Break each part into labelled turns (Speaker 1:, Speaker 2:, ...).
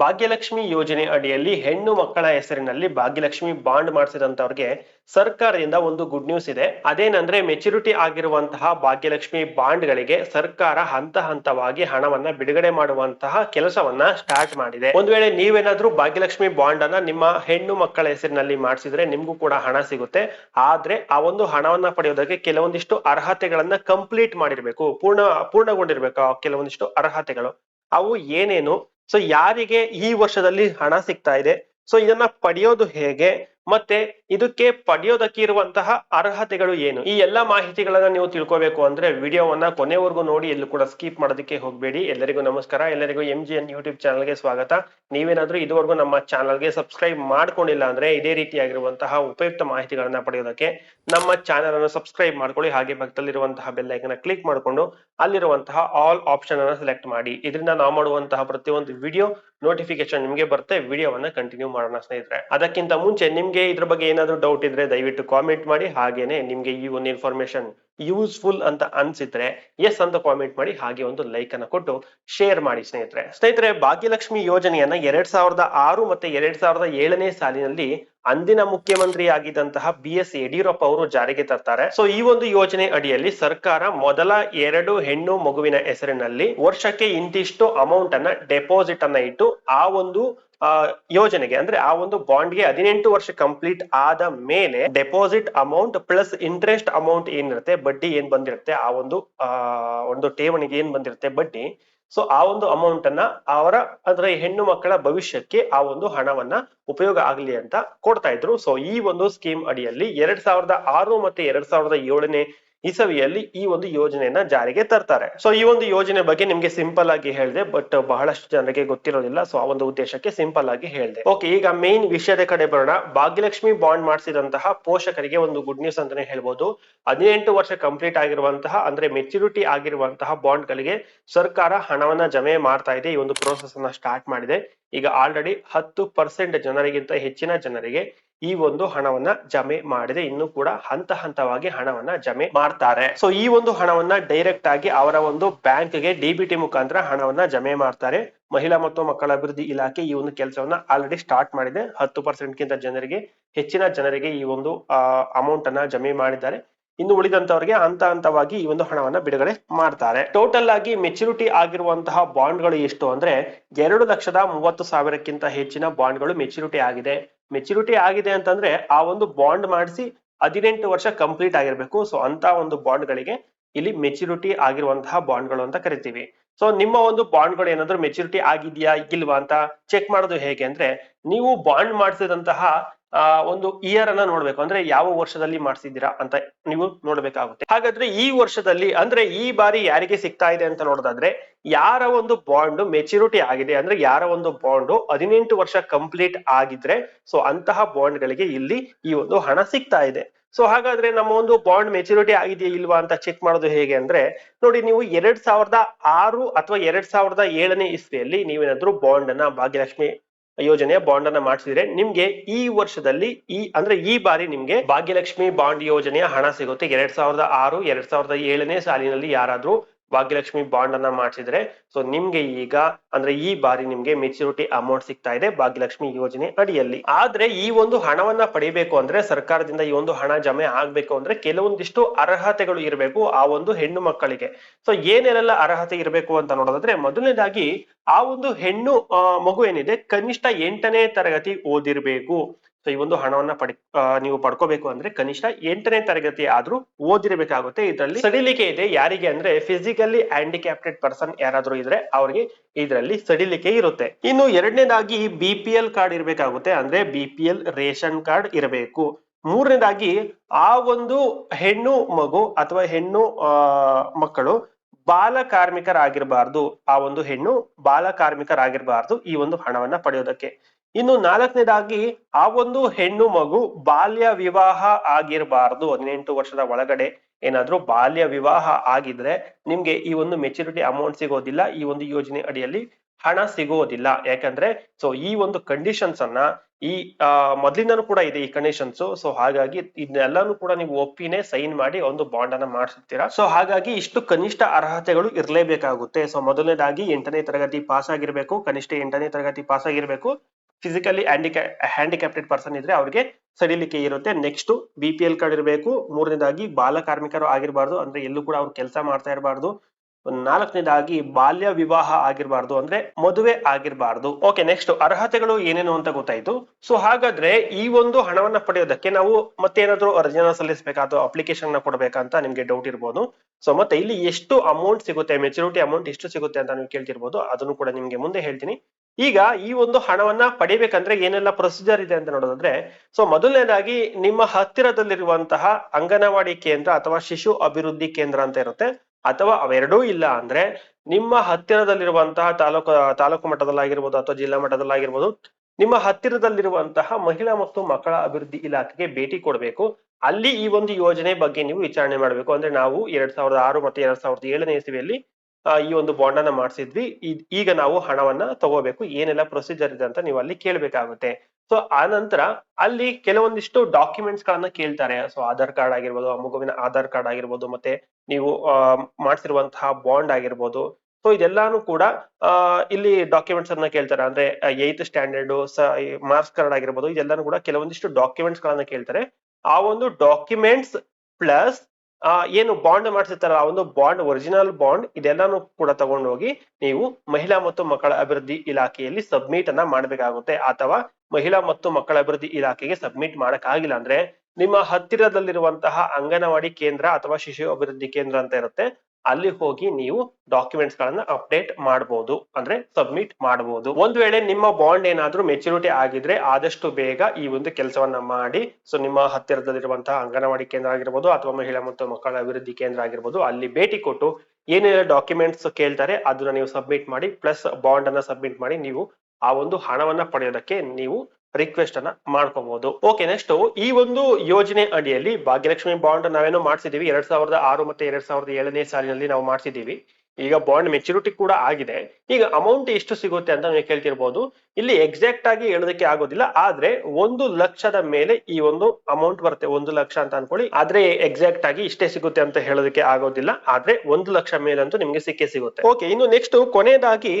Speaker 1: ಭಾಗ್ಯಲಕ್ಷ್ಮಿ ಯೋಜನೆ ಅಡಿಯಲ್ಲಿ ಹೆಣ್ಣು ಮಕ್ಕಳ ಹೆಸರಿನಲ್ಲಿ ಭಾಗ್ಯಲಕ್ಷ್ಮಿ ಬಾಂಡ್ ಮಾಡಿಸಿದಂತವ್ರಿಗೆ ಸರ್ಕಾರದಿಂದ ಒಂದು ಗುಡ್ ನ್ಯೂಸ್ ಇದೆ. ಅದೇನಂದ್ರೆ ಮೆಚುರಿಟಿ ಆಗಿರುವಂತಹ ಭಾಗ್ಯಲಕ್ಷ್ಮಿ ಬಾಂಡ್ಗಳಿಗೆ ಸರ್ಕಾರ ಹಂತ ಹಂತವಾಗಿ ಹಣವನ್ನ ಬಿಡುಗಡೆ ಮಾಡುವಂತಹ ಕೆಲಸವನ್ನ ಸ್ಟಾರ್ಟ್ ಮಾಡಿದೆ. ಒಂದ್ ವೇಳೆ ನೀವೇನಾದ್ರೂ ಭಾಗ್ಯಲಕ್ಷ್ಮಿ ಬಾಂಡ್ ಅನ್ನ ನಿಮ್ಮ ಹೆಣ್ಣು ಮಕ್ಕಳ ಹೆಸರಿನಲ್ಲಿ ಮಾಡಿಸಿದ್ರೆ ನಿಮ್ಗೂ ಕೂಡ ಹಣ ಸಿಗುತ್ತೆ. ಆದ್ರೆ ಆ ಒಂದು ಹಣವನ್ನ ಪಡೆಯೋದಕ್ಕೆ ಕೆಲವೊಂದಿಷ್ಟು ಅರ್ಹತೆಗಳನ್ನ ಕಂಪ್ಲೀಟ್ ಮಾಡಿರ್ಬೇಕು. ಪೂರ್ಣ, ಪೂರ್ಣಗೊಂಡಿರ್ಬೇಕು ಕೆಲವೊಂದಿಷ್ಟು ಅರ್ಹತೆಗಳು. ಅವು ಏನೇನು? ಸೊ ಯಾರಿಗೆ ಈ ವರ್ಷದಲ್ಲಿ ಹಣ ಸಿಗ್ತಾ ಇದೆ? ಸೊ ಇದನ್ನ ಪಡೆಯೋದು ಹೇಗೆ? ಮತ್ತೆ ಇದಕ್ಕೆ ಪಡೆಯೋದಕ್ಕೆ ಇರುವಂತಹ ಅರ್ಹತೆಗಳು ಏನು? ಈ ಎಲ್ಲಾ ಮಾಹಿತಿಗಳನ್ನ ನೀವು ತಿಳ್ಕೋಬೇಕು ಅಂದ್ರೆ ವಿಡಿಯೋವನ್ನ ಕೊನೆವರೆಗೂ ನೋಡಿ, ಎಲ್ಲೂ ಕೂಡ ಸ್ಕಿಪ್ ಮಾಡೋದಕ್ಕೆ ಹೋಗಬೇಡಿ. ಎಲ್ಲರಿಗೂ ನಮಸ್ಕಾರ. ಎಲ್ಲರಿಗೂ ಎಂ ಜಿ ಎನ್ ಯೂಟ್ಯೂಬ್ ಚಾನಲ್ಗೆ ಸ್ವಾಗತ. ನೀವೇನಾದ್ರೂ ಇದುವರೆಗೂ ನಮ್ಮ ಚಾನಲ್ಗೆ ಸಬ್ಸ್ಕ್ರೈಬ್ ಮಾಡ್ಕೊಂಡಿಲ್ಲ ಅಂದ್ರೆ ಇದೇ ರೀತಿಯಾಗಿರುವಂತಹ ಉಪಯುಕ್ತ ಮಾಹಿತಿಗಳನ್ನ ಪಡೆಯೋದಕ್ಕೆ ನಮ್ಮ ಚಾನಲ್ ಅನ್ನು ಸಬ್ಸ್ಕ್ರೈಬ್ ಮಾಡ್ಕೊಳ್ಳಿ. ಹಾಗೆ ಪಕ್ಕದಲ್ಲಿರುವಂತಹ ಬೆಲ್ ಐಕನ್ ಕ್ಲಿಕ್ ಮಾಡಿಕೊಂಡು ಅಲ್ಲಿರುವಂತಹ ಆಲ್ ಆಪ್ಷನ್ ಅನ್ನು ಸೆಲೆಕ್ಟ್ ಮಾಡಿ. ಇದರಿಂದ ನಾವು ಮಾಡುವಂತಹ ಪ್ರತಿಯೊಂದು ವಿಡಿಯೋ ನೋಟಿಫಿಕೇಶನ್ ನಿಮಗೆ ಬರುತ್ತೆ. ವಿಡಿಯೋವನ್ನ ಕಂಟಿನ್ಯೂ ಮಾಡೋಣ ಸ್ನೇಹಿತರೆ. ಅದಕ್ಕಿಂತ ಮುಂಚೆ ನಿಮ್ಗೆ ಇದ್ರ ಬಗ್ಗೆ ಏನಾದ್ರು ಡೌಟ್ ಇದ್ರೆ ದಯವಿಟ್ಟು ಕಾಮೆಂಟ್ ಮಾಡಿ. ಹಾಗೇನೆ ನಿಮ್ಗೆ ಈ ಒಂದು ಇನ್ಫಾರ್ಮೇಶನ್ ಯೂಸ್ಫುಲ್ ಅಂತ ಅನ್ಸಿದ್ರೆ ಎಸ್ ಅಂತ ಕಾಮೆಂಟ್ ಮಾಡಿ. ಹಾಗೆ ಒಂದು ಲೈಕ್ ಅನ್ನ ಕೊಟ್ಟು ಶೇರ್ ಮಾಡಿ ಸ್ನೇಹಿತರೆ. ಸ್ನೇಹಿತರೆ, ಭಾಗ್ಯಲಕ್ಷ್ಮಿ ಯೋಜನೆಯನ್ನ ಎರಡ್ ಸಾವಿರದ ಆರು ಮತ್ತೆ ಎರಡ್ ಸಾವಿರದ ಏಳನೇ ಸಾಲಿನಲ್ಲಿ ಅಂದಿನ ಮುಖ್ಯಮಂತ್ರಿ ಆಗಿದ್ದಂತಹ ಬಿ ಎಸ್ ಯಡಿಯೂರಪ್ಪ ಅವರು ಜಾರಿಗೆ ತರ್ತಾರೆ. ಸೊ ಈ ಒಂದು ಯೋಜನೆ ಅಡಿಯಲ್ಲಿ ಸರ್ಕಾರ ಮೊದಲ ಎರಡು ಹೆಣ್ಣು ಮಗುವಿನ ಹೆಸರಿನಲ್ಲಿ ವರ್ಷಕ್ಕೆ ಇಂತಿಷ್ಟು ಅಮೌಂಟ್ ಅನ್ನ ಡೆಪಾಸಿಟ್ ಅನ್ನ ಇಟ್ಟು ಆ ಒಂದು ಯೋಜನೆಗೆ, ಅಂದ್ರೆ ಆ ಒಂದು ಬಾಂಡ್ಗೆ ಹದಿನೆಂಟು ವರ್ಷ ಕಂಪ್ಲೀಟ್ ಆದ ಮೇಲೆ deposit amount plus interest amount ಏನಿರುತ್ತೆ, ಬಡ್ಡಿ ಏನ್ ಬಂದಿರುತ್ತೆ, ಆ ಒಂದು ಒಂದು ಠೇವಣಿಗೆ ಏನ್ ಬಂದಿರುತ್ತೆ ಬಡ್ಡಿ. ಸೊ ಆ ಒಂದು ಅಮೌಂಟ್ ಅನ್ನ ಅವರ, ಅಂದ್ರೆ ಹೆಣ್ಣು ಮಕ್ಕಳ ಭವಿಷ್ಯಕ್ಕೆ ಆ ಒಂದು ಹಣವನ್ನ ಉಪಯೋಗ ಆಗಲಿ ಅಂತ ಕೊಡ್ತಾ ಇದ್ರು. ಸೊ ಈ ಒಂದು ಸ್ಕೀಮ್ ಅಡಿಯಲ್ಲಿ ಎರಡ್ ಸಾವಿರದ ಆರು ಮತ್ತೆ ಎರಡ್ ಸಾವಿರದ ಏಳನೇ ಇಸವಿಯಲ್ಲಿ ಈ ಒಂದು ಯೋಜನೆಯನ್ನ ಜಾರಿಗೆ ತರ್ತಾರೆ. ಸೊ ಈ ಒಂದು ಯೋಜನೆ ಬಗ್ಗೆ ನಿಮ್ಗೆ ಸಿಂಪಲ್ ಆಗಿ ಹೇಳಿದೆ ಬಟ್ ಬಹಳಷ್ಟು ಜನರಿಗೆ ಗೊತ್ತಿರೋದಿಲ್ಲ ಸೊ ಆ ಒಂದು ಉದ್ದೇಶಕ್ಕೆ ಸಿಂಪಲ್ ಆಗಿ ಹೇಳಿದೆ. ಓಕೆ ಈಗ ಮೇನ್ ವಿಷಯದ ಕಡೆ ಬರೋಣ. ಭಾಗ್ಯಲಕ್ಷ್ಮಿ ಬಾಂಡ್ ಮಾಡಿಸಿದಂತಹ ಪೋಷಕರಿಗೆ ಒಂದು ಗುಡ್ ನ್ಯೂಸ್ ಅಂತಾನೆ ಹೇಳ್ಬೋದು. ಹದಿನೆಂಟು ವರ್ಷ ಕಂಪ್ಲೀಟ್ ಆಗಿರುವಂತಹ, ಅಂದ್ರೆ ಮೆಚುರಿಟಿ ಆಗಿರುವಂತಹ ಬಾಂಡ್ ಗಳಿಗೆ ಸರ್ಕಾರ ಹಣವನ್ನ ಜಮೆ ಮಾಡ್ತಾ ಇದೆ. ಈ ಒಂದು ಪ್ರೋಸೆಸ್ ಅನ್ನ ಸ್ಟಾರ್ಟ್ ಮಾಡಿದೆ. ಈಗ ಆಲ್ರೆಡಿ ಹತ್ತು ಪರ್ಸೆಂಟ್ ಜನರಿಗಿಂತ ಹೆಚ್ಚಿನ ಜನರಿಗೆ ಈ ಒಂದು ಹಣವನ್ನ ಜಮೆ ಮಾಡಿದೆ. ಇನ್ನು ಕೂಡ ಹಂತ ಹಂತವಾಗಿ ಹಣವನ್ನ ಜಮೆ ಮಾಡ್ತಾರೆ. ಸೊ ಈ ಒಂದು ಹಣವನ್ನ ಡೈರೆಕ್ಟ್ ಆಗಿ ಅವರ ಒಂದು ಬ್ಯಾಂಕ್ಗೆ ಡಿಬಿಟಿ ಮುಖಾಂತರ ಹಣವನ್ನ ಜಮೆ ಮಾಡ್ತಾರೆ. ಮಹಿಳಾ ಮತ್ತು ಮಕ್ಕಳ ಅಭಿವೃದ್ಧಿ ಇಲಾಖೆ ಈ ಒಂದು ಕೆಲಸವನ್ನ ಆಲ್ರೆಡಿ ಸ್ಟಾರ್ಟ್ ಮಾಡಿದೆ. ಹತ್ತು ಪರ್ಸೆಂಟ್ ಗಿಂತ ಜನರಿಗೆ, ಹೆಚ್ಚಿನ ಜನರಿಗೆ ಈ ಒಂದು ಅಮೌಂಟ್ ಅನ್ನ ಜಮೆ ಮಾಡಿದ್ದಾರೆ. ಇನ್ನು ಉಳಿದಂತವರಿಗೆ ಹಂತ ಹಂತವಾಗಿ ಈ ಒಂದು ಹಣವನ್ನ ಬಿಡುಗಡೆ ಮಾಡ್ತಾರೆ. ಟೋಟಲ್ ಆಗಿ ಮೆಚುರಿಟಿ ಆಗಿರುವಂತಹ ಬಾಂಡ್ಗಳು ಎಷ್ಟು ಅಂದ್ರೆ, ಎರಡು ಲಕ್ಷದ ಮೂವತ್ತು ಸಾವಿರಕ್ಕಿಂತ ಹೆಚ್ಚಿನ ಬಾಂಡ್ಗಳು ಮೆಚುರಿಟಿ ಆಗಿದೆ. ಮೆಚುರಿಟಿ ಆಗಿದೆ ಅಂತಂದ್ರೆ ಆ ಒಂದು ಬಾಂಡ್ ಮಾಡಿಸಿ ಹದಿನೆಂಟು ವರ್ಷ ಕಂಪ್ಲೀಟ್ ಆಗಿರ್ಬೇಕು. ಸೊ ಅಂತ ಒಂದು ಬಾಂಡ್ಗಳಿಗೆ ಇಲ್ಲಿ ಮೆಚುರಿಟಿ ಆಗಿರುವಂತಹ ಬಾಂಡ್ಗಳು ಅಂತ ಕರಿತೀವಿ. ಸೊ ನಿಮ್ಮ ಒಂದು ಬಾಂಡ್ಗಳು ಏನಾದ್ರು ಮೆಚುರಿಟಿ ಆಗಿದೆಯಾ, ಇಲ್ವಾ ಅಂತ ಚೆಕ್ ಮಾಡೋದು ಹೇಗೆ ಅಂದ್ರೆ ನೀವು ಬಾಂಡ್ ಮಾಡಿಸಿದಂತಹ ಒಂದು ಇಯರ್ ಅನ್ನ ನೋಡ್ಬೇಕು. ಅಂದ್ರೆ ಯಾವ ವರ್ಷದಲ್ಲಿ ಮಾಡಿಸಿದ್ದೀರಾ ಅಂತ ನೀವು ನೋಡ್ಬೇಕಾಗುತ್ತೆ. ಹಾಗಾದ್ರೆ ಈ ವರ್ಷದಲ್ಲಿ, ಅಂದ್ರೆ ಈ ಬಾರಿ ಯಾರಿಗೆ ಸಿಗ್ತಾ ಇದೆ ಅಂತ ನೋಡೋದಾದ್ರೆ, ಯಾರ ಒಂದು ಬಾಂಡ್ ಮೆಚುರಿಟಿ ಆಗಿದೆ, ಅಂದ್ರೆ ಯಾರ ಒಂದು ಬಾಂಡ್ ಹದಿನೆಂಟು ವರ್ಷ ಕಂಪ್ಲೀಟ್ ಆಗಿದ್ರೆ, ಸೊ ಅಂತಹ ಬಾಂಡ್ ಗಳಿಗೆ ಇಲ್ಲಿ ಈ ಒಂದು ಹಣ ಸಿಗ್ತಾ ಇದೆ. ಸೊ ಹಾಗಾದ್ರೆ ನಮ್ಮ ಒಂದು ಬಾಂಡ್ ಮೆಚುರಿಟಿ ಆಗಿದೆಯಾ ಇಲ್ವಾ ಅಂತ ಚೆಕ್ ಮಾಡೋದು ಹೇಗೆ ಅಂದ್ರೆ, ನೋಡಿ ನೀವು ಎರಡ್ ಸಾವಿರದ ಆರು ಅಥವಾ ಎರಡ್ ಸಾವಿರದ ಏಳನೇ ಇಸ್ವಿಯಲ್ಲಿ ನೀವೇನಾದ್ರೂ ಬಾಂಡ್ ಅನ್ನ ಭಾಗ್ಯಲಕ್ಷ್ಮಿ ಯೋಜನೆಯ ಬಾಂಡ್ ಅನ್ನ ಮಾಡಿಸಿದ್ರೆ ನಿಮ್ಗೆ ಈ ವರ್ಷದಲ್ಲಿ ಈ, ಅಂದ್ರೆ ಈ ಬಾರಿ ನಿಮ್ಗೆ ಭಾಗ್ಯಲಕ್ಷ್ಮಿ ಬಾಂಡ್ ಯೋಜನೆಯ ಹಣ ಸಿಗುತ್ತೆ. ಎರಡ್ ಸಾವಿರದ ಆರು, ಎರಡ್ ಸಾವಿರದ ಏಳನೇ ಸಾಲಿನಲ್ಲಿ ಯಾರಾದ್ರೂ ಭಾಗ್ಯಲಕ್ಷ್ಮಿ ಬಾಂಡ್ ಅನ್ನ ಮಾಡಿಸಿದ್ರೆ ಸೊ ನಿಮ್ಗೆ ಈಗ, ಅಂದ್ರೆ ಈ ಬಾರಿ ನಿಮ್ಗೆ ಮೆಚುರಿಟಿ ಅಮೌಂಟ್ ಸಿಗ್ತಾ ಇದೆ ಭಾಗ್ಯಲಕ್ಷ್ಮಿ ಯೋಜನೆ ಅಡಿಯಲ್ಲಿ. ಆದ್ರೆ ಈ ಒಂದು ಹಣವನ್ನ ಪಡಿಬೇಕು ಅಂದ್ರೆ, ಸರ್ಕಾರದಿಂದ ಈ ಒಂದು ಹಣ ಜಮೆ ಆಗ್ಬೇಕು ಅಂದ್ರೆ ಕೆಲವೊಂದಿಷ್ಟು ಅರ್ಹತೆಗಳು ಇರಬೇಕು ಆ ಒಂದು ಹೆಣ್ಣು ಮಕ್ಕಳಿಗೆ. ಸೊ ಏನೇನೆಲ್ಲ ಅರ್ಹತೆ ಇರಬೇಕು ಅಂತ ನೋಡೋದಾದ್ರೆ, ಮೊದಲನೇದಾಗಿ ಆ ಒಂದು ಹೆಣ್ಣು ಮಗು ಏನಿದೆ, ಕನಿಷ್ಠ ಎಂಟನೇ ತರಗತಿ ಓದಿರ್ಬೇಕು. ಸೊ ಈ ಒಂದು ಹಣವನ್ನ ಪಡಿ ನೀವು ಪಡ್ಕೋಬೇಕು ಅಂದ್ರೆ ಕನಿಷ್ಠ ಎಂಟನೇ ತರಗತಿ ಆದ್ರೂ ಓದಿರಬೇಕಾಗುತ್ತೆ ಇದರಲ್ಲಿ. ಸಡಿಲಿಕೆ ಇದೆ ಯಾರಿಗೆ ಅಂದ್ರೆ ಫಿಸಿಕಲಿ ಹ್ಯಾಂಡಿಕ್ಯಾಪ್ಟೆಡ್ ಪರ್ಸನ್ ಯಾರಾದ್ರೂ ಇದ್ರೆ ಅವ್ರಿಗೆ ಇದರಲ್ಲಿ ಸಡಿಲಿಕೆ ಇರುತ್ತೆ. ಇನ್ನು ಎರಡನೇದಾಗಿ ಬಿ ಪಿ ಎಲ್ ಕಾರ್ಡ್ ಇರಬೇಕಾಗುತ್ತೆ ಅಂದ್ರೆ B P L ration card ಇರಬೇಕು. ಮೂರನೇದಾಗಿ ಆ ಒಂದು ಹೆಣ್ಣು ಮಗು ಅಥವಾ ಹೆಣ್ಣು ಮಕ್ಕಳು ಬಾಲ ಕಾರ್ಮಿಕರಾಗಿರಬಾರ್ದು ಆ ಒಂದು ಹೆಣ್ಣು ಬಾಲ ಕಾರ್ಮಿಕರಾಗಿರಬಾರ್ದು ಈ ಒಂದು ಹಣವನ್ನ ಪಡೆಯೋದಕ್ಕೆ. ಇನ್ನು ನಾಲ್ಕನೇದಾಗಿ ಆ ಒಂದು ಹೆಣ್ಣು ಮಗು ಬಾಲ್ಯ ವಿವಾಹ ಆಗಿರಬಾರದು. ಹದಿನೆಂಟು ವರ್ಷದ ಒಳಗಡೆ ಏನಾದ್ರೂ ಬಾಲ್ಯ ವಿವಾಹ ಆಗಿದ್ರೆ ನಿಮ್ಗೆ ಈ ಒಂದು ಮೆಚುರಿಟಿ ಅಮೌಂಟ್ ಸಿಗೋದಿಲ್ಲ. ಈ ಒಂದು ಯೋಜನೆ ಅಡಿಯಲ್ಲಿ ಹಣ ಸಿಗೋದಿಲ್ಲ. ಯಾಕಂದ್ರೆ ಸೊ ಈ ಒಂದು ಕಂಡೀಷನ್ಸ್ ಅನ್ನ ಈ ಮೊದ್ಲಿಂದನೂ ಕೂಡ ಇದೆ ಈ ಕಂಡೀಷನ್ಸ್ ಸೊ ಹಾಗಾಗಿ ಇದನ್ನೆಲ್ಲಾನು ಕೂಡ ನೀವು ಒಪ್ಪಿನೇ ಸೈನ್ ಮಾಡಿ ಒಂದು ಬಾಂಡ್ ಅನ್ನ ಮಾಡಿಸುತ್ತೀರಾ ಸೊ ಹಾಗಾಗಿ ಇಷ್ಟು ಕನಿಷ್ಠ ಅರ್ಹತೆಗಳು ಇರಲೇಬೇಕಾಗುತ್ತೆ. ಸೊ ಮೊದಲನೇದಾಗಿ ಎಂಟನೇ ತರಗತಿ ಪಾಸ್ ಆಗಿರ್ಬೇಕು. ಕನಿಷ್ಠ ಎಂಟನೇ ತರಗತಿ ಪಾಸ್ ಆಗಿರ್ಬೇಕು. ಫಿಸಿಕಲಿ ಹ್ಯಾಂಡಿಕ್ಯಾ ಹ್ಯಾಂಡಿಕ್ಯಾಪ್ಟೆಡ್ ಪರ್ಸನ್ ಇದ್ರೆ ಅವ್ರಿಗೆ ಸಡಿಲಿಕೆ ಇರುತ್ತೆ. Next B P L card ಇರಬೇಕು. ಮೂರನೇದಾಗಿ ಬಾಲ ಕಾರ್ಮಿಕರು ಆಗಿರಬಾರ್ದು. ಅಂದ್ರೆ ಎಲ್ಲೂ ಕೂಡ ಅವ್ರು ಕೆಲಸ ಮಾಡ್ತಾ ಇರಬಾರ್ದು. ನಾಲ್ಕನೇದಾಗಿ ಬಾಲ್ಯ ವಿವಾಹ ಆಗಿರಬಾರ್ದು. ಅಂದ್ರೆ ಮದುವೆ ಆಗಿರಬಾರ್ದು. ಓಕೆ ನೆಕ್ಸ್ಟ್ ಅರ್ಹತೆಗಳು ಏನೇನು ಅಂತ ಗೊತ್ತಾಯ್ತು. ಸೊ ಹಾಗಾದ್ರೆ ಈ ಒಂದು ಹಣವನ್ನ ಪಡೆಯೋದಕ್ಕೆ ನಾವು ಮತ್ತೆ ಏನಾದ್ರು ಅರ್ಜಿನ ಸಲ್ಲಿಸಬೇಕಾ ಅಥವಾ ಅಪ್ಲಿಕೇಶನ್ನ ಕೊಡಬೇಕಾ ಅಂತ ನಿಮ್ಗೆ ಡೌಟ್ ಇರ್ಬೋದು. ಸೊ ಮತ್ತೆ ಇಲ್ಲಿ ಎಷ್ಟು ಅಮೌಂಟ್ ಸಿಗುತ್ತೆ ಮೆಚುರಿಟಿ ಅಮೌಂಟ್ ಎಷ್ಟು ಸಿಗುತ್ತೆ ಅಂತ ನೀವು ಕೇಳ್ತಿರ್ಬೋದು. ಅದನ್ನು ಕೂಡ ನಿಮ್ಗೆ ಮುಂದೆ ಹೇಳ್ತೀನಿ. ಈಗ ಈ ಒಂದು ಹಣವನ್ನ ಪಡಿಬೇಕಂದ್ರೆ ಏನೆಲ್ಲ ಪ್ರೊಸೀಜರ್ ಇದೆ ಅಂತ ನೋಡೋದಾದ್ರೆ ಸೊ ಮೊದಲನೇದಾಗಿ ನಿಮ್ಮ ಹತ್ತಿರದಲ್ಲಿರುವಂತಹ ಅಂಗನವಾಡಿ ಕೇಂದ್ರ ಅಥವಾ ಶಿಶು ಅಭಿವೃದ್ಧಿ ಕೇಂದ್ರ ಅಂತ ಇರುತ್ತೆ. ಅಥವಾ ಅವೆರಡೂ ಇಲ್ಲ ಅಂದ್ರೆ ನಿಮ್ಮ ಹತ್ತಿರದಲ್ಲಿರುವಂತಹ ತಾಲೂಕು ತಾಲೂಕು ಮಟ್ಟದಲ್ಲಾಗಿರ್ಬೋದು ಅಥವಾ ಜಿಲ್ಲಾ ಮಟ್ಟದಲ್ಲಾಗಿರ್ಬೋದು, ನಿಮ್ಮ ಹತ್ತಿರದಲ್ಲಿರುವಂತಹ ಮಹಿಳಾ ಮತ್ತು ಮಕ್ಕಳ ಅಭಿವೃದ್ಧಿ ಇಲಾಖೆಗೆ ಭೇಟಿ ಕೊಡಬೇಕು. ಅಲ್ಲಿ ಈ ಒಂದು ಯೋಜನೆ ಬಗ್ಗೆ ನೀವು ವಿಚಾರಣೆ ಮಾಡಬೇಕು. ಅಂದ್ರೆ ನಾವು ಎರಡ್ ಸಾವಿರದ ಆರು ಮತ್ತೆ ಎರಡ್ ಸಾವಿರದ ಏಳನೇ ಇಸವಿಯಲ್ಲಿ ಈ ಒಂದು ಬಾಂಡ್ ಅನ್ನ ಮಾಡಿಸಿದ್ವಿ. ಈಗ ನಾವು ಹಣವನ್ನ ತಗೋಬೇಕು. ಏನೆಲ್ಲ ಪ್ರೊಸೀಜರ್ ಇದೆ ಅಂತ ನೀವು ಅಲ್ಲಿ ಕೇಳಬೇಕಾಗುತ್ತೆ. ಸೊ ಆ ನಂತರ ಅಲ್ಲಿ ಕೆಲವೊಂದಿಷ್ಟು ಡಾಕ್ಯುಮೆಂಟ್ಸ್ ಗಳನ್ನ ಕೇಳ್ತಾರೆ. ಸೊ ಆಧಾರ್ ಕಾರ್ಡ್ ಆಗಿರ್ಬೋದು ಆ ಮಗುವಿನ ಆಧಾರ್ ಕಾರ್ಡ್ ಆಗಿರ್ಬೋದು, ಮತ್ತೆ ನೀವು ಮಾಡಿಸಿರುವಂತಹ ಬಾಂಡ್ ಆಗಿರ್ಬೋದು. ಸೊ ಇದೆಲ್ಲಾನು ಕೂಡ ಇಲ್ಲಿ ಡಾಕ್ಯುಮೆಂಟ್ಸ್ ಅನ್ನ ಕೇಳ್ತಾರೆ. ಅಂದ್ರೆ ಏತ್ ಸ್ಟ್ಯಾಂಡರ್ಡ್ ಮಾರ್ಕ್ಸ್ ಕಾರ್ಡ್ ಆಗಿರ್ಬೋದು, ಇದೆಲ್ಲಾನು ಕೂಡ ಕೆಲವೊಂದಿಷ್ಟು ಡಾಕ್ಯುಮೆಂಟ್ಸ್ ಗಳನ್ನ ಕೇಳ್ತಾರೆ. ಆ ಒಂದು ಡಾಕ್ಯುಮೆಂಟ್ಸ್ ಪ್ಲಸ್ ಏನು ಬಾಂಡ್ ಮಾಡಿಸಿರ್ತಾರಲ್ಲ ಆ ಒಂದು ಬಾಂಡ್ ಒರಿಜಿನಲ್ ಬಾಂಡ್ ಇದೆಲ್ಲಾನು ಕೂಡ ತಗೊಂಡೋಗಿ ನೀವು ಮಹಿಳಾ ಮತ್ತು ಮಕ್ಕಳ ಅಭಿವೃದ್ಧಿ ಇಲಾಖೆಯಲ್ಲಿ ಸಬ್ಮಿಟ್ ಅನ್ನ ಮಾಡಬೇಕಾಗುತ್ತೆ. ಅಥವಾ ಮಹಿಳಾ ಮತ್ತು ಮಕ್ಕಳ ಅಭಿವೃದ್ಧಿ ಇಲಾಖೆಗೆ ಸಬ್ಮಿಟ್ ಮಾಡಕ್ ಆಗಿಲ್ಲ ಅಂದ್ರೆ ನಿಮ್ಮ ಹತ್ತಿರದಲ್ಲಿರುವಂತಹ ಅಂಗನವಾಡಿ ಕೇಂದ್ರ ಅಥವಾ ಶಿಶು ಅಭಿವೃದ್ಧಿ ಕೇಂದ್ರ ಅಂತ ಇರುತ್ತೆ. ಅಲ್ಲಿ ಹೋಗಿ ನೀವು ಡಾಕ್ಯುಮೆಂಟ್ಸ್ ಗಳನ್ನ ಅಪ್ಡೇಟ್ ಮಾಡಬಹುದು ಅಂದ್ರೆ ಸಬ್ಮಿಟ್ ಮಾಡಬಹುದು ಒಂದ್ ವೇಳೆ ನಿಮ್ಮ ಬಾಂಡ್ ಏನಾದ್ರೂ ಮೆಚುರಿಟಿ ಆಗಿದ್ರೆ ಆದಷ್ಟು ಬೇಗ ಈ ಒಂದು ಕೆಲಸವನ್ನ ಮಾಡಿ. ಸೊ ನಿಮ್ಮ ಹತ್ತಿರದಲ್ಲಿರುವಂತಹ ಅಂಗನವಾಡಿ ಕೇಂದ್ರ ಆಗಿರ್ಬೋದು ಅಥವಾ ಮಹಿಳಾ ಮತ್ತು ಮಕ್ಕಳ ಅಭಿವೃದ್ಧಿ ಕೇಂದ್ರ ಆಗಿರ್ಬೋದು, ಅಲ್ಲಿ ಭೇಟಿ ಕೊಟ್ಟು ಏನೆಲ್ಲ ಡಾಕ್ಯುಮೆಂಟ್ಸ್ ಕೇಳ್ತಾರೆ ಅದನ್ನ ನೀವು ಸಬ್ಮಿಟ್ ಮಾಡಿ ಪ್ಲಸ್ ಬಾಂಡ್ ಅನ್ನ ಸಬ್ಮಿಟ್ ಮಾಡಿ ನೀವು ಆ ಒಂದು ಹಣವನ್ನ ಪಡೆಯೋದಕ್ಕೆ ನೀವು ರಿಕ್ವೆಸ್ಟ್ ಅನ್ನ ಮಾಡ್ಕೋಬಹುದು ಓಕೆ ನೆಕ್ಸ್ಟ್ ಈ ಒಂದು ಯೋಜನೆ ಅಡಿಯಲ್ಲಿ ಭಾಗ್ಯಲಕ್ಷ್ಮಿ ಬಾಂಡ್ ನಾವೇನೋ ಮಾಡ್ಸಿದೀವಿ, ಎರಡ್ ಸಾವಿರದ ಆರು ಮತ್ತೆ ಎರಡ್ ಸಾವಿರದ ಏಳನೇ ಸಾಲಿನಲ್ಲಿ ನಾವು ಮಾಡ್ಸಿದೀವಿ. ಈಗ ಬಾಂಡ್ ಮೆಚುರಿಟಿ ಕೂಡ ಆಗಿದೆ. ಈಗ ಅಮೌಂಟ್ ಎಷ್ಟು ಸಿಗುತ್ತೆ ಅಂತ ನೀವು ಕೇಳ್ತಿರ್ಬೋದು. ಇಲ್ಲಿ ಎಕ್ಸಾಕ್ಟ್ ಆಗಿ ಹೇಳೋದಕ್ಕೆ ಆಗೋದಿಲ್ಲ, ಆದ್ರೆ ಒಂದು ಲಕ್ಷದ ಮೇಲೆ ಈ ಒಂದು ಅಮೌಂಟ್ ಬರುತ್ತೆ, ಒಂದು ಲಕ್ಷ ಅಂತ ಅನ್ಕೊಳ್ಳಿ. ಆದ್ರೆ ಎಕ್ಸಾಕ್ಟ್ ಆಗಿ ಇಷ್ಟೇ ಸಿಗುತ್ತೆ ಅಂತ ಹೇಳೋದಕ್ಕೆ ಆಗೋದಿಲ್ಲ, ಆದ್ರೆ ಒಂದು ಲಕ್ಷ ಮೇಲಂತೂ ನಿಮ್ಗೆ ಸಿಕ್ಕೇ ಸಿಗುತ್ತೆ. ಓಕೆ ಇನ್ನು ನೆಕ್ಸ್ಟ್ ಕೊನೆಯದಾಗಿ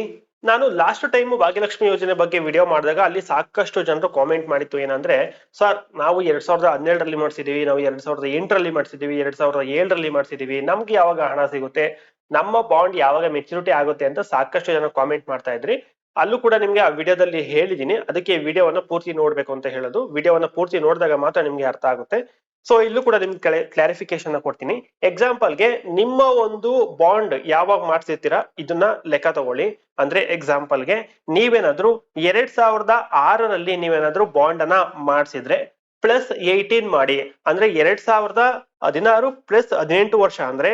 Speaker 1: ನಾನು ಲಾಸ್ಟ್ ಟೈಮ್ ಭಾಗ್ಯಲಕ್ಷ್ಮಿ ಯೋಜನೆ ಬಗ್ಗೆ ವಿಡಿಯೋ ಮಾಡಿದಾಗ ಅಲ್ಲಿ ಸಾಕಷ್ಟು ಜನರು ಕಾಮೆಂಟ್ ಮಾಡಿತ್ತು ಏನಂದ್ರೆ ಸರ್ ನಾವು ಎರಡ್ ಸಾವಿರದ ಹನ್ನೆರಡರಲ್ಲಿ ಮಾಡಿಸಿದೀವಿ, ನಾವು ಎರಡ್ ಸಾವಿರದ ಎಂಟರಲ್ಲಿ ಮಾಡಿಸಿದೀವಿ, ಎರಡ್ ಸಾವಿರದ ಏಳರಲ್ಲಿ ಮಾಡಿಸಿದೀವಿ. ನಮ್ಗೆ ಯಾವಾಗ ಹಣ ಸಿಗುತ್ತೆ? ನಮ್ಮ ಬಾಂಡ್ ಯಾವಾಗ ಮೆಚುರಿಟಿ ಆಗುತ್ತೆ? ಅಂತ ಸಾಕಷ್ಟು ಜನ ಕಾಮೆಂಟ್ ಮಾಡ್ತಾ ಇದ್ರಿ. ಅಲ್ಲೂ ಕೂಡ ನಿಮ್ಗೆ ಆ ವಿಡಿಯೋದಲ್ಲಿ ಹೇಳಿದೀನಿ. ಅದಕ್ಕೆ ವಿಡಿಯೋವನ್ನ ಪೂರ್ತಿ ನೋಡ್ಬೇಕು ಅಂತ ಹೇಳೋದು. ವಿಡಿಯೋವನ್ನ ಪೂರ್ತಿ ನೋಡಿದಾಗ ಮಾತ್ರ ನಿಮ್ಗೆ ಅರ್ಥ ಆಗುತ್ತೆ. ಸೊ ಇಲ್ಲೂ ಕೂಡ ನಿಮ್ಗೆ ಕ್ಲಾರಿಫಿಕೇಶನ್ ಕೊಡ್ತೀನಿ. ಎಕ್ಸಾಂಪಲ್ಗೆ ನಿಮ್ಮ ಒಂದು ಬಾಂಡ್ ಯಾವಾಗ ಮಾಡ್ತಿರ್ತೀರಾ ಇದನ್ನ ಲೆಕ್ಕ ತಗೊಳ್ಳಿ. ಅಂದ್ರೆ ಎಕ್ಸಾಂಪಲ್ಗೆ ನೀವೇನಾದ್ರೂ ಎರಡ್ ಸಾವಿರದ ಆರರಲ್ಲಿ ನೀವೇನಾದ್ರೂ ಬಾಂಡ್ ಅನ್ನ ಮಾಡಿಸಿದ್ರೆ ಪ್ಲಸ್ ಏಯ್ಟೀನ್ ಮಾಡಿ, ಅಂದ್ರೆ ಎರಡ್ ಸಾವಿರದ ಹದಿನಾರು ಪ್ಲಸ್ ಹದಿನೆಂಟು ವರ್ಷ, ಅಂದ್ರೆ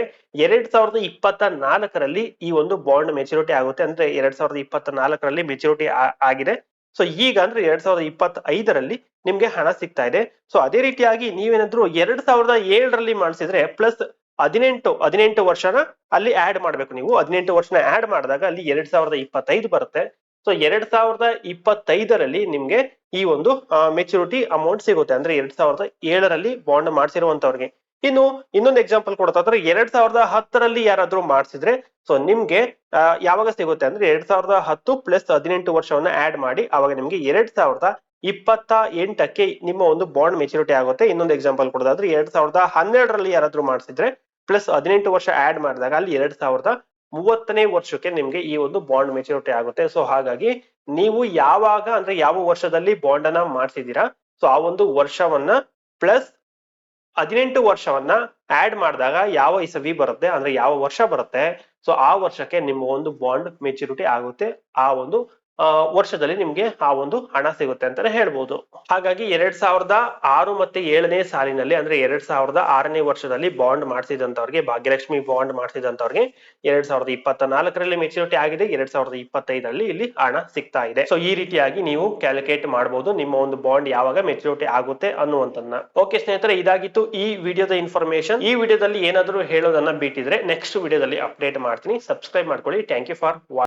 Speaker 1: ಎರಡ್ ಸಾವಿರದ ಇಪ್ಪತ್ತ ನಾಲ್ಕರಲ್ಲಿ ಈ ಒಂದು ಬಾಂಡ್ ಮೆಚುರಿಟಿ ಆಗುತ್ತೆ, ಅಂದ್ರೆ ಎರಡ್ ಸಾವಿರದ ಇಪ್ಪತ್ತ ನಾಲ್ಕರಲ್ಲಿ ಮೆಚುರಿಟಿ ಆಗಿದೆ. ಸೊ ಈಗ ಅಂದ್ರೆ ಎರಡ್ ಸಾವಿರದ ಇಪ್ಪತ್ತ ಐದರಲ್ಲಿ ನಿಮ್ಗೆ ಹಣ ಸಿಗ್ತಾ ಇದೆ. ಸೊ ಅದೇ ರೀತಿಯಾಗಿ ನೀವೇನಾದ್ರು ಎರಡ್ ಸಾವಿರದ ಏಳರಲ್ಲಿ ಮಾಡಿಸಿದ್ರೆ ಪ್ಲಸ್ ಹದಿನೆಂಟು ಹದಿನೆಂಟು ವರ್ಷನ ಅಲ್ಲಿ ಆಡ್ ಮಾಡ್ಬೇಕು ನೀವು. ಹದಿನೆಂಟು ವರ್ಷನ ಆಡ್ ಮಾಡಿದಾಗ ಅಲ್ಲಿ ಎರಡ್ ಸಾವಿರದ ಇಪ್ಪತ್ತೈದು ಬರುತ್ತೆ. ಸೊ ಎರಡ್ ಸಾವಿರದ ಇಪ್ಪತ್ತೈದರಲ್ಲಿ ನಿಮ್ಗೆ ಈ ಒಂದು ಮೆಚುರಿಟಿ ಅಮೌಂಟ್ ಸಿಗುತ್ತೆ. ಅಂದ್ರೆ ಎರಡ್ ಸಾವಿರದ ಏಳರಲ್ಲಿ ಬಾಂಡ್ ಮಾಡಿಸಿರುವಂತವ್ರಿಗೆ ಇನ್ನು ಇನ್ನೊಂದು ಎಕ್ಸಾಂಪಲ್ ಕೊಡೋದಾದ್ರೆ, ಎರಡ್ ಸಾವಿರದ ಹತ್ತರಲ್ಲಿ ಯಾರಾದ್ರೂ ಮಾಡಿಸಿದ್ರೆ ಸೊ ನಿಮ್ಗೆ ಯಾವಾಗ ಸಿಗುತ್ತೆ ಅಂದ್ರೆ, ಎರಡ್ ಸಾವಿರದ ಹತ್ತು ಪ್ಲಸ್ ಹದಿನೆಂಟು ವರ್ಷವನ್ನ ಆಡ್ ಮಾಡಿ, ಅವಾಗ ನಿಮ್ಗೆ ಎರಡ್ ಸಾವಿರದ ಇಪ್ಪತ್ತ ಎಂಟಕ್ಕೆ ನಿಮ್ಮ ಒಂದು ಬಾಂಡ್ ಮೆಚುರಿಟಿ ಆಗುತ್ತೆ. ಇನ್ನೊಂದು ಎಕ್ಸಾಂಪಲ್ ಕೊಡೋದಾದ್ರೆ, ಎರಡ್ ಸಾವಿರದ ಹನ್ನೆರಡರಲ್ಲಿ ಯಾರಾದ್ರೂ ಮಾಡಿಸಿದ್ರೆ ಪ್ಲಸ್ ಹದಿನೆಂಟು ವರ್ಷ ಆಡ್ ಮಾಡಿದಾಗ, ಅಲ್ಲಿ ಎರಡ್ ಸಾವಿರದ ಮೂವತ್ತನೇ ವರ್ಷಕ್ಕೆ ನಿಮ್ಗೆ ಈ ಒಂದು ಬಾಂಡ್ ಮೆಚುರಿಟಿ ಆಗುತ್ತೆ. ಸೊ ಹಾಗಾಗಿ ನೀವು ಯಾವಾಗ ಅಂದ್ರೆ ಯಾವ ವರ್ಷದಲ್ಲಿ ಬಾಂಡ್ ಅನ್ನ ಮಾಡ್ತಿದ್ದೀರಾ? ಸೊ ಆ ಒಂದು ವರ್ಷವನ್ನ ಪ್ಲಸ್ ಹದಿನೆಂಟು ವರ್ಷವನ್ನ ಆಡ್ ಮಾಡಿದಾಗ ಯಾವ ಇಸವಿ ಬರುತ್ತೆ? ಅಂದ್ರೆ ಯಾವ ವರ್ಷ ಬರುತ್ತೆ? ಸೊ ಆ ವರ್ಷಕ್ಕೆ ನಿಮ್ಮ ಒಂದು ಬಾಂಡ್ ಮೆಚುರಿಟಿ ಆಗುತ್ತೆ. ಆ ಒಂದು ವರ್ಷದಲ್ಲಿ ನಿಮ್ಗೆ ಆ ಒಂದು ಹಣ ಸಿಗುತ್ತೆ ಅಂತಾನೆ ಹೇಳ್ಬೋದು. ಹಾಗಾಗಿ ಎರಡ್ ಸಾವಿರದ ಆರು ಮತ್ತೆ ಏಳನೇ ಸಾಲಿನಲ್ಲಿ ಅಂದ್ರೆ ಎರಡ್ ಸಾವಿರದ ಆರನೇ ವರ್ಷದಲ್ಲಿ ಬಾಂಡ್ ಮಾಡಿಸಿದಂತವ್ರಿಗೆ ಭಾಗ್ಯಲಕ್ಷ್ಮಿ ಬಾಂಡ್ ಮಾಡಿಸಿದಂತವ್ರಿಗೆ ಎರಡ್ ಸಾವಿರದ ಇಪ್ಪತ್ತ ನಾಲ್ಕರಲ್ಲಿ ಮೆಚುರಿಟಿ ಆಗಿದೆ, ಎರಡ್ ಸಾವಿರದ ಇಪ್ಪತ್ತೈದರಲ್ಲಿ ಇಲ್ಲಿ ಹಣ ಸಿಗ್ತಾ ಇದೆ. ಸೊ ಈ ರೀತಿಯಾಗಿ ನೀವು ಕ್ಯಾಲ್ಕುಲೇಟ್ ಮಾಡಬಹುದು ನಿಮ್ಮ ಒಂದು ಬಾಂಡ್ ಯಾವಾಗ ಮೆಚುರಿಟಿ ಆಗುತ್ತೆ ಅನ್ನುವಂತನ್ನ ಓಕೆ ಸ್ನೇಹಿತರೆ, ಇದಾಗಿತ್ತು ಈ ವಿಡಿಯೋದ ಇನ್ಫಾರ್ಮೇಶನ್ ಈ ವಿಡಿಯೋದಲ್ಲಿ ಏನಾದರೂ ಹೇಳೋದನ್ನ ಬಿಟ್ಟಿದ್ರೆ ನೆಕ್ಸ್ಟ್ ವಿಡಿಯೋದಲ್ಲಿ ಅಪ್ಡೇಟ್ ಮಾಡ್ತೀನಿ. ಸಬ್ಸ್ಕ್ರೈಬ್ ಮಾಡ್ಕೊಳ್ಳಿ. Thank you for